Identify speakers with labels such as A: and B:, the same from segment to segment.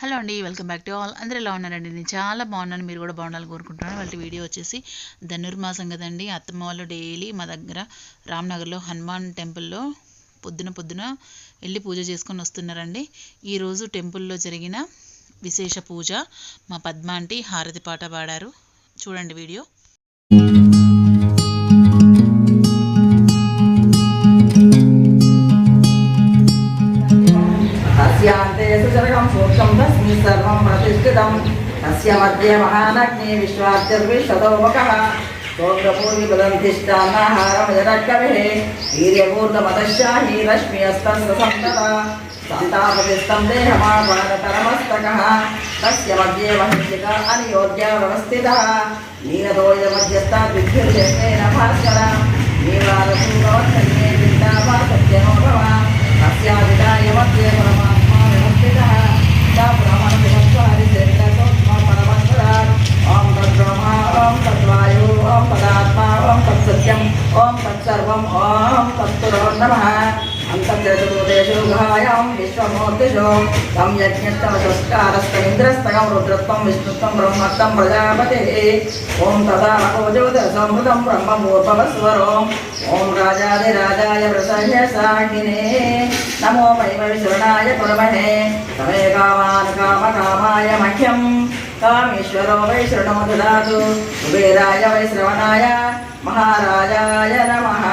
A: Hello అండి welcome back to all. అందరూ ఎలా ఉన్నారండి? నేను చాలా బాగున్నాను. మీరు కూడా బాగుండాలని కోరుకుంటున్నాను. వాళ్ళ వీడియో వచ్చేసి ధనుర్మాసం కదండి. అత్తమ్మ వాళ్ళు డైలీ మా దగ్గర రామ్నగర్లో హనుమాన్ టెంపుల్లో పొద్దున పొద్దున వెళ్ళి పూజ చేసుకొని వస్తున్నారండి. ఈరోజు టెంపుల్లో జరిగిన విశేష పూజ మా పద్మాంటి హారతి పాట పాడారు. చూడండి వీడియో.
B: तस्य मध्ये महानग्ने विश्वाद्यर्विश्वतोमुखः सोग्रपूर्विपदन्तिष्ठान्नाहारमजरकविः वीर्यपूर्णमतशाही रश्मियस्तस्य सन्तता सन्तापतिस्तं देहमापादतरमस्तकः तस्य मध्ये महिषिका अनियोग्या व्यवस्थितः नीलतोयमध्यस्था विद्युर्यत्नेन भास्कर नीलारसूरवत्सन्ये चिन्तावा सत्यनो ఓం తత్సర్వం ఓం తత్తురో నమ. అంతర్జతుదేశోఘాయాం విశ్వమూర్తిజో తం యజ్ఞస్తవ సంస్కారస్త ఇంద్రస్తగం రుద్రత్వం విష్ణుత్వం బ్రహ్మత్వం ప్రజాపతి. ఓం తదా అపోజోద సంహృతం బ్రహ్మమూర్భవస్వరం ఓం రాజాదిరాజాయ ప్రసహ్య సాగినే నమో వైమవిశృణాయ పురమణే తమే కామాన్ కామ కామాయ మహ్యం. కామేశ్వరో వై శృణోదాదు కుబేరాయ వై శ్రవణాయ महाराजाय नमः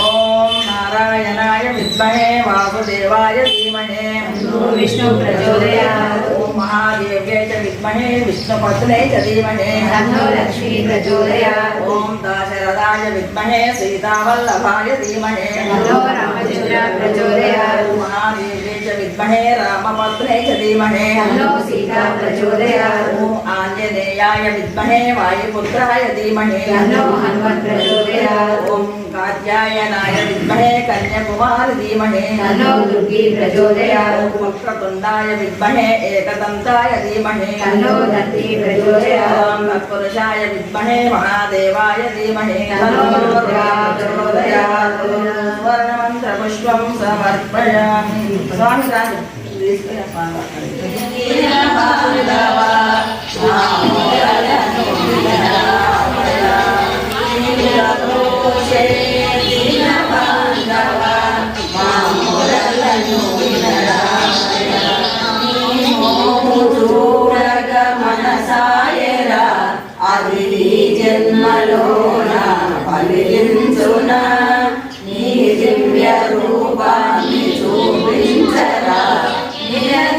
B: ॐ नारायणाय विद्महे वासुदेवाय धीमहे
C: विष्णु प्रचोदयात्
B: ॐ महादेव्यै च विद्महे विष्णुपत्न्यै च धीमहे
C: तन्नो लक्ष्मी प्रचोदयात्
B: ॐ दाशरथाय विद्महे सीतावल्लभाय धीमहे
C: तन्नो रामचन्द्र प्रचोदयात्
B: ॐ महादेव्यै च विद्महे रामपत्न्यै च धीमहे
C: तन्नो सीता प्रचोदयात्
B: ॐ आञ्जनेयाय विद्महे वायुपुत्राय धीमहे
C: तन्नो हनुमत् प्रचोदयात्
B: ॐ कात्यायनाय विद्महे कन्याकुमार धीमहे
C: तन्नो दुर्गी प्रचोदयात्
B: वक्रतुण्डाय विद्महे एकदन्ताय धीमहे
C: तन्नो दन्ती प्रचोदयात्
B: तत्पुरुषाय विद्महे महादेवाय धीमहे
C: तन्नो दुर्गा प्रचोदयात्
B: सुवर्णमन्त्रपुष्पं समर्पयामि स्वामी राज
C: Thank you. అది నీ జన్మలోన ఫలించున నీ దివ్య రూపాన్ని చూపించరా. నిరచినాను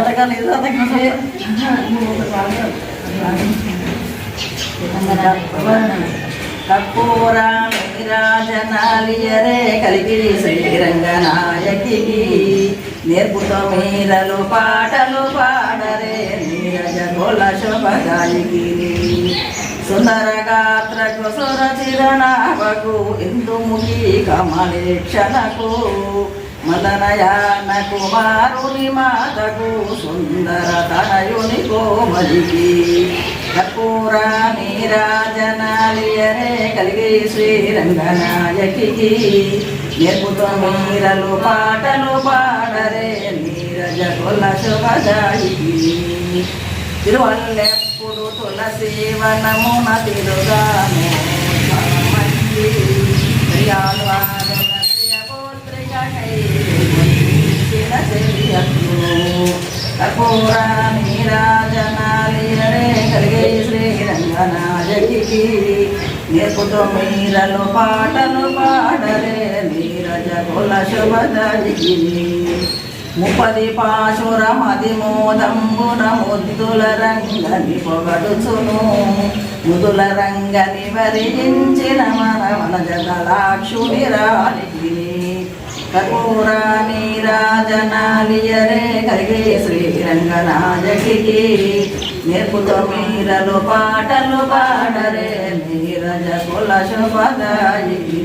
B: అది జరగలేదు కర్పూర నీరాజనాలియరే కలిగి నేర్పుతో మీరలు పాటలు పాడరే నీరజ గోల శోభగాయకి సుందర గాత్రకు సుర చిరణావకు ఇందుముఖి కమలేక్షణకు. మదనయాన కుమారుని మాతకు సుందర తనయుని కోమలికి కర్పూర నీరాజనాలియరే కలిగి శ్రీరంగనాయకి నేర్పుతో మీరలు పాటలు పాడరే నీరజ కుల శుభదాయికి తిరువల్లెప్పుడు తులసి వనమున తిరుగాను. నేర్పుతో మీరలు పాటలు పాడరే నీరజ కుల శుభదలికి ముపది పాశురమది మోదంబున ముద్దుల రంగని పొగడుచును. ముదుల రంగని వరించిన మన వనజ దళాక్షుని రాలికి కర్పూర నీరాజనాలియరే కలిగే శ్రీరంగనాయకి నేర్పుతో మీరలు పాటలు పాడరే నీరజ కుల శుభదాయికి